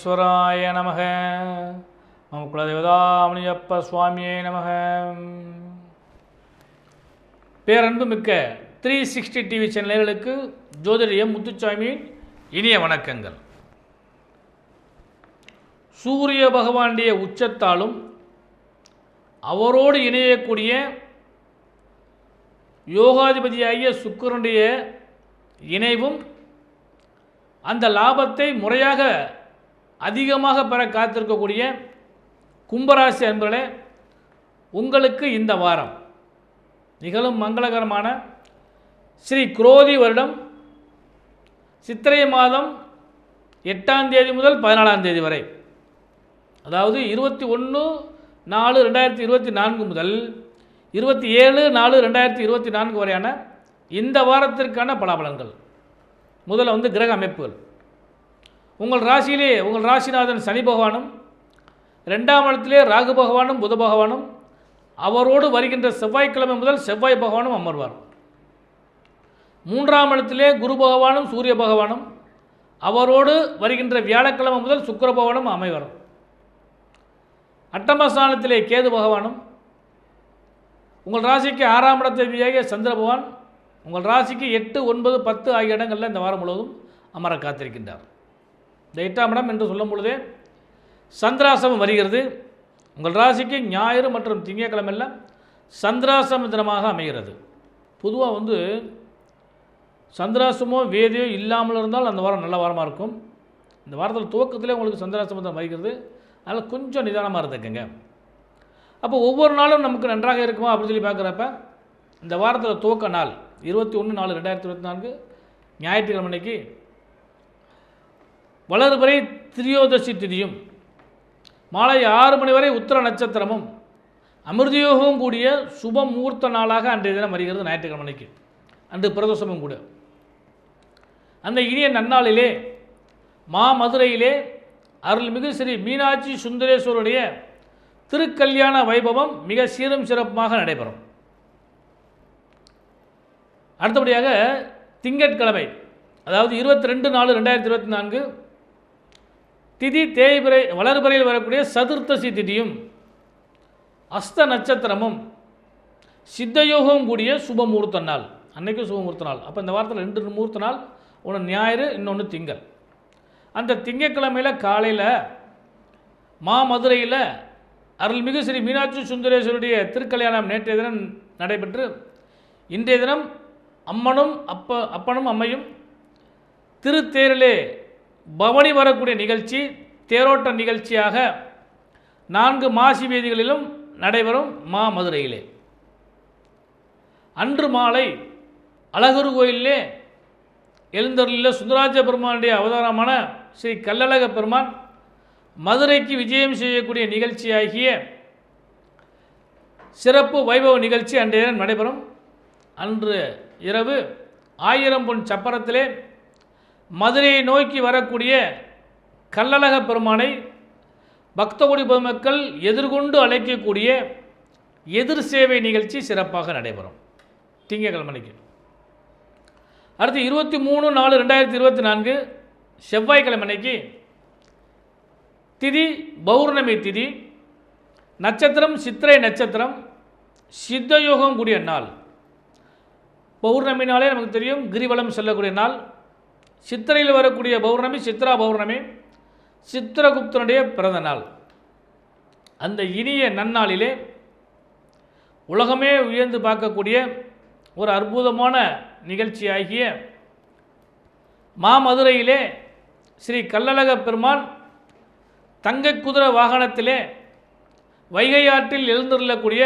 விக்னேஸ்வராய நமக. மம குலதேவதாமணியப்ப சுவாமியே நமக. பேரன்பு மிக்க த்ரீ சிக்ஸ்டி டிவி சேனல்களுக்கு ஜோதிடம் முத்துச்சாமியின் இனிய வணக்கங்கள். சூரிய பகவானுடைய உச்சத்தாலும் அவரோடு இணையக்கூடிய யோகாதிபதியாகிய சுக்கரனுடைய இணைவும் அந்த லாபத்தை முறையாக அதிகமாக பெற காத்திருக்கக்கூடிய கும்பராசி அன்பர்களே உங்களுக்கு இந்த வாரம் நிகழும் மங்களகரமான ஸ்ரீ குரோதி வருடம் சித்திரை மாதம் எட்டாம் தேதி முதல் பதினாலாம் தேதி வரை. அதாவது இருபத்தி ஒன்று நாலு ரெண்டாயிரத்தி இருபத்தி நான்கு முதல் இருபத்தி ஏழு நாலு ரெண்டாயிரத்தி இருபத்தி நான்கு வரையான இந்த வாரத்திற்கான பலாபலன்கள். முதல்ல வந்து கிரக அமைப்புகள். உங்கள் ராசியிலே உங்கள் ராசிநாதன் சனி பகவானும் ரெண்டாம் இடத்திலே ராகு பகவானும் புத பகவானும் அவரோடு வருகின்ற செவ்வாய்க்கிழமை முதல் செவ்வாய் பகவானும் அமர்வார். மூன்றாம் இடத்திலே குரு பகவானும் சூரிய பகவானும் அவரோடு வருகின்ற வியாழக்கிழமை முதல் சுக்கர பகவானும் அமைவர். அட்டமஸ்தானத்திலே கேது பகவானும் உங்கள் ராசிக்கு ஆறாம் இடத்தை சந்திர பகவான் உங்கள் ராசிக்கு எட்டு ஒன்பது பத்து ஆகிய இடங்களில் இந்த வாரம் முழுவதும் அமர காத்திருக்கின்றார். இந்த எட்டாம் இடம் என்று சொல்லும் பொழுதே சந்திராசமம் வருகிறது. உங்கள் ராசிக்கு ஞாயிறு மற்றும் திங்கட்கிழமையில் சந்திராசம தினமாக அமைகிறது. பொதுவாக வந்து சந்திராசமோ வேதியோ இல்லாமல் இருந்தால் அந்த வாரம் நல்ல வாரமாக இருக்கும். இந்த வாரத்தில் துவக்கத்திலே உங்களுக்கு சந்திராசிரம தினம் வருகிறது. அதனால் கொஞ்சம் நிதானமாக இருந்துக்குங்க. அப்போ ஒவ்வொரு நாளும் நமக்கு நன்றாக இருக்குமா அப்படின்னு சொல்லி பார்க்குறப்ப இந்த வாரத்தில் துவக்க நாள் இருபத்தி ஒன்று நாலு ரெண்டாயிரத்தி இருபத்தி நான்கு ஞாயிற்றுக்கிழமை அன்னைக்கு வரை திரியோதசி திதியும் மாலை ஆறு மணி வரை உத்தர நட்சத்திரமும் அமிர்தயோகமும் கூடிய சுப முகூர்த்த நாளாக அன்றைய தினம் வருகிறது ஞாயிற்றுக்கிழமைக்கு அன்று பிரதோஷமும் கூட. அந்த இனிய நன்னாளிலே மா மதுரையிலே அருள்மிகு ஸ்ரீ மீனாட்சி சுந்தரேஸ்வருடைய திருக்கல்யாண வைபவம் மிக சீரும் சிறப்புமாக நடைபெறும். அடுத்தபடியாக திங்கட்கிழமை அதாவது இருபத்தி ரெண்டு நாலு ரெண்டாயிரத்தி இருபத்தி நான்கு திதி தேய்பிரை வளர்பிறையில் வரக்கூடிய சதுர்த்தசி திதியும் அஸ்த நட்சத்திரமும் சித்தயோகம் கூடிய சுபமுகூர்த்த நாள் அன்னைக்கும் சுபமுகூர்த்த நாள் அப்போ இந்த வாரத்தில் ரெண்டு முகூர்த்த நாள் ஒன்று ஞாயிறு இன்னொன்று திங்கள். அந்த திங்கக்கிழமையில் காலையில் மாமதுரையில் அருள்மிகு ஸ்ரீ மீனாட்சி சுந்தரேஸ்வருடைய திருக்கல்யாணம் நேற்றைய தினம் நடைபெற்று இன்றைய தினம் அம்மனும் அப்ப அப்பனும் அம்மையும் திருத்தேரிலே பவனி வரக்கூடிய நிகழ்ச்சி தேரோட்ட நிகழ்ச்சியாக நான்கு மாசி வீதிகளிலும் நடைபெறும் மா மதுரையிலே. அன்று மாலை அழகர் கோயிலே எழுந்தருளில் சுந்தராஜ பெருமானுடைய அவதாரமான ஸ்ரீ கல்லழக பெருமான் மதுரைக்கு விஜயம் செய்யக்கூடிய நிகழ்ச்சியாகிய சிறப்பு வைபவ நிகழ்ச்சி அன்றைய நடைபெறும். அன்று இரவு ஆயிரம் பொன் சப்பரத்திலே மதுரையை நோக்கி வரக்கூடிய கல்லழக பெருமானை பக்தகுடி பொதுமக்கள் எதிர்கொண்டு அழைக்கக்கூடிய எதிர் சேவை நிகழ்ச்சி சிறப்பாக நடைபெறும். திங்கக்கிழமைக்கு அடுத்து இருபத்தி மூணு நாலு ரெண்டாயிரத்தி இருபத்தி நான்கு செவ்வாய்க்கிழமைக்கு திதி பௌர்ணமி திதி நட்சத்திரம் சித்திரை நட்சத்திரம் சித்தயோகம் கூடிய நாள். பௌர்ணமி நாளே நமக்கு தெரியும் கிரிவலம் செல்லக்கூடிய நாள். சித்திரையில் வரக்கூடிய பௌர்ணமி சித்ரா பௌர்ணமி சித்திரகுப்தனுடைய பிறந்த நாள். அந்த இனிய நன்னாளிலே உலகமே உயர்ந்து பார்க்கக்கூடிய ஒரு அற்புதமான நிகழ்ச்சியாகிய மாமதுரையிலே ஸ்ரீ கல்லழக பெருமான் தங்க குதிரை வாகனத்திலே வைகை ஆற்றில் எழுந்துள்ளக்கூடிய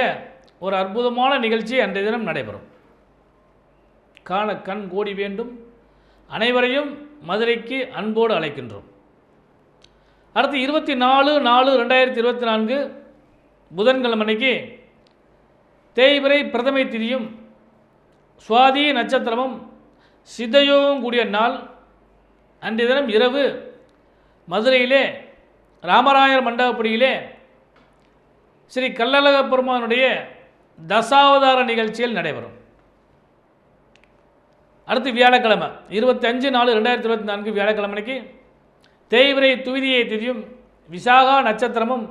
ஒரு அற்புதமான நிகழ்ச்சி அன்றைய தினம் நடைபெறும். காண கண் கோடி வேண்டும் அனைவரையும் மதுரைக்கு அன்போடு அழைக்கின்றோம். அடுத்து இருபத்தி நாலு நாலு ரெண்டாயிரத்தி இருபத்தி நான்கு புதன்கிழமைக்கு தேய்பிரை பிரதமை திதியும் சுவாதி நட்சத்திரமும் சித்தையோகம் கூடிய நாள். அன்றைய தினம் இரவு மதுரையிலே ராமராயர் மண்டபப்படியிலே ஸ்ரீ கல்லழக பெருமானுடைய தசாவதார நிகழ்ச்சியில் நடைபெறும். அடுத்து வியாழக்கிழமை. இருபத்தஞ்சு நாலு ரெண்டாயிரத்தி இருபத்தி நான்கு வியாழக்கிழமைக்கு தேய்விரை துவிதியை திதியும் விசாகா நட்சத்திரமும்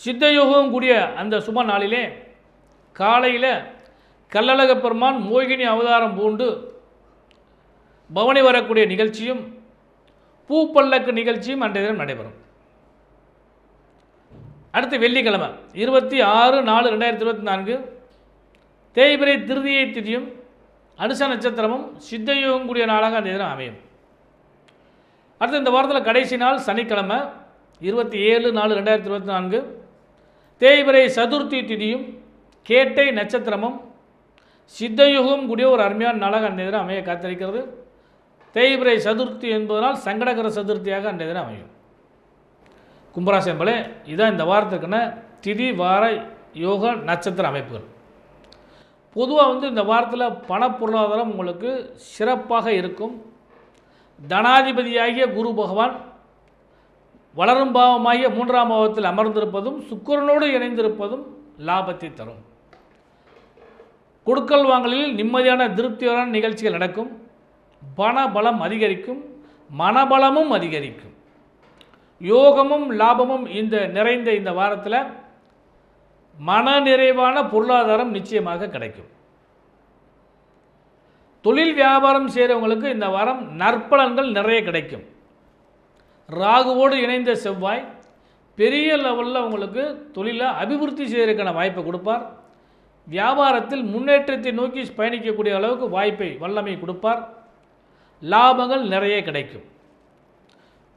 சித்தயோகமும் கூடிய அந்த சுப நாளிலே காலையில் கல்லழக பெருமான் மோகினி அவதாரம் பூண்டு பவனி வரக்கூடிய நிகழ்ச்சியும் பூப்பல்லக்கு நிகழ்ச்சியும் அன்றைய தினம் நடைபெறும். அடுத்து வெள்ளிக்கிழமை இருபத்தி ஆறு நாலு ரெண்டாயிரத்தி இருபத்தி நான்கு தேய்பிரை திருதியை திதியும் அனுச நட்சத்திரமும் சித்தயோகம் கூடிய நாளாக அந்த தினம் அமையும். அடுத்து இந்த வாரத்தில் கடைசி நாள் சனிக்கிழமை இருபத்தி ஏழு நாலு ரெண்டாயிரத்தி இருபத்தி நான்கு. தேய்பிரை சதுர்த்தி திதியும் கேட்டை நட்சத்திரமும் சித்தயுகம் கூடிய ஒரு அருமையான நாளாக அந்த தினம் அமைய காத்திருக்கிறது. தேய்பிரை சதுர்த்தி என்பதனால் சங்கடகர சதுர்த்தியாக அந்த தினம் அமையும். கும்பராசி என்பலே இதான் இந்த வாரத்துக்கான திதி வார யோக நட்சத்திர அமைப்புகள். பொதுவாக வந்து இந்த வாரத்தில் பண பொருளாதாரம் உங்களுக்கு சிறப்பாக இருக்கும். தனாதிபதியாகிய குரு பகவான் வளரும் பாவமாகிய மூன்றாம் பாவத்தில் அமர்ந்திருப்பதும் சுக்கிரனோடு இணைந்திருப்பதும் லாபத்தை தரும். கொடுக்கல் வாங்கலில் நிம்மதியான திருப்தியான நிகழ்ச்சிகள் நடக்கும். பண பலம் அதிகரிக்கும் மனபலமும் அதிகரிக்கும். யோகமும் லாபமும் இந்த நிறைந்த இந்த வாரத்தில் மன நிறைவான பொருளாதாரம் நிச்சயமாக கிடைக்கும். தொழில் வியாபாரம் செய்கிறவங்களுக்கு இந்த வாரம் நற்பலன்கள் நிறைய கிடைக்கும். ராகுவோடு இணைந்த செவ்வாய் பெரிய லெவலில் உங்களுக்கு தொழிலை அபிவிருத்தி செய்வதற்கான வாய்ப்பை கொடுப்பார். வியாபாரத்தில் முன்னேற்றத்தை நோக்கி பயணிக்கக்கூடிய அளவுக்கு வாய்ப்பை வல்லமை கொடுப்பார். லாபங்கள் நிறைய கிடைக்கும்.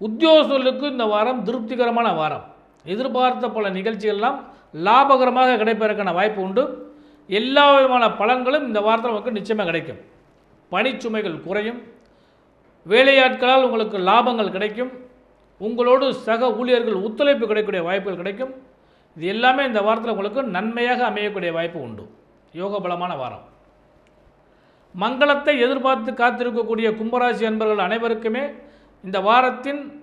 உத்தியோகஸ்தர்களுக்கு இந்த வாரம் திருப்திகரமான வாரம். எதிர்பார்த்த பல நிகழ்ச்சிகள்லாம் லாபகரமாக கிடைப்பதற்கான வாய்ப்பு உண்டு. எல்லா விதமான பலன்களும் இந்த வாரத்தில் உங்களுக்கு நிச்சயமாக கிடைக்கும். பணிச்சுமைகள் குறையும். வேலையாட்களால் உங்களுக்கு லாபங்கள் கிடைக்கும். உங்களோடு சக ஊழியர்கள் ஒத்துழைப்பு கிடைக்கக்கூடிய வாய்ப்புகள் கிடைக்கும். இது எல்லாமே இந்த வாரத்தில் உங்களுக்கு நன்மையாக அமையக்கூடிய வாய்ப்பு உண்டு. யோக பலமான வாரம். மங்களத்தை எதிர்பார்த்து காத்திருக்கக்கூடிய கும்பராசி அன்பர்கள் அனைவருக்குமே இந்த வாரத்தின்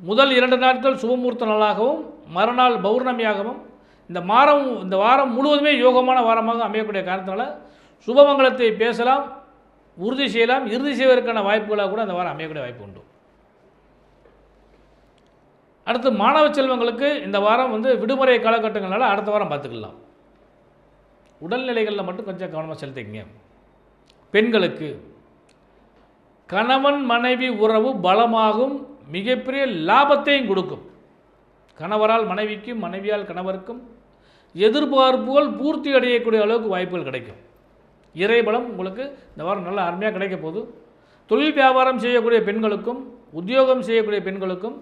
முதல் இரண்டு நாட்கள் சுபமூர்த்த நாளாகவும் மறுநாள் பௌர்ணமியாகவும் இந்த மாதம் இந்த வாரம் முழுவதுமே யோகமான வாரமாக அமையக்கூடிய காரணத்தினால சுபமங்கலத்தை பேசலாம் உறுதி செய்யலாம் இறுதி செய்வதற்கான வாய்ப்புகளாக கூட அந்த வாரம் அமையக்கூடிய வாய்ப்பு உண்டு. அடுத்து மாணவ செல்வங்களுக்கு இந்த வாரம் வந்து விடுமுறை காலகட்டங்களால் அடுத்த வாரம் பார்த்துக்கலாம். உடல்நிலைகளில் மட்டும் கொஞ்சம் கவனமாக செலுத்திக்கங்க. பெண்களுக்கு கணவன் மனைவி உறவு பலமாகும் மிகப்பெரிய லாபத்தையும் கொடுக்கும். கணவரால் மனைவிக்கும் மனைவியால் கணவருக்கும் எதிர்பார்ப்புகள் பூர்த்தி அடையக்கூடிய அளவுக்கு வாய்ப்புகள் கிடைக்கும். இறைபலம் உங்களுக்கு இந்த வாரம் நல்ல அருமையாக கிடைக்க போகுது. தொழில் வியாபாரம் செய்யக்கூடிய பெண்களுக்கும் உத்தியோகம் செய்யக்கூடிய பெண்களுக்கும்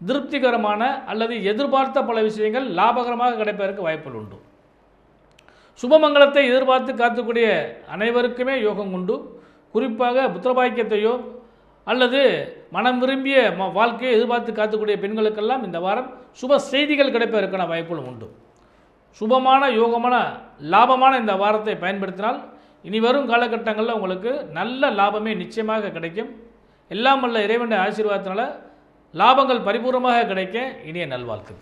திருப்திகரமான அல்லது எதிர்பார்த்த பல விஷயங்கள் லாபகரமாக கிடைப்பதற்கு வாய்ப்புகள் உண்டு. சுபமங்கலத்தை எதிர்பார்த்து காத்துக்கூடிய அனைவருக்குமே யோகம் உண்டு. குறிப்பாக புத்திரபாக்கியத்தையோ அல்லது மனம் விரும்பிய ம வாழ்க்கையை எதிர்பார்த்து காத்துக்கூடிய பெண்களுக்கெல்லாம் இந்த வாரம் சுப செய்திகள் கிடைப்பதற்கான வாய்ப்புகளும் உண்டு. சுபமான யோகமான லாபமான இந்த வாரத்தை பயன்படுத்தினால் இனி வரும் காலகட்டங்களில் உங்களுக்கு நல்ல லாபமே நிச்சயமாக கிடைக்கும். எல்லாம் அல்ல இறைவனுடைய ஆசீர்வாதத்தினால் லாபங்கள் பரிபூர்ணமாக கிடைக்க இனிய நல்வாழ்த்துக்கள்.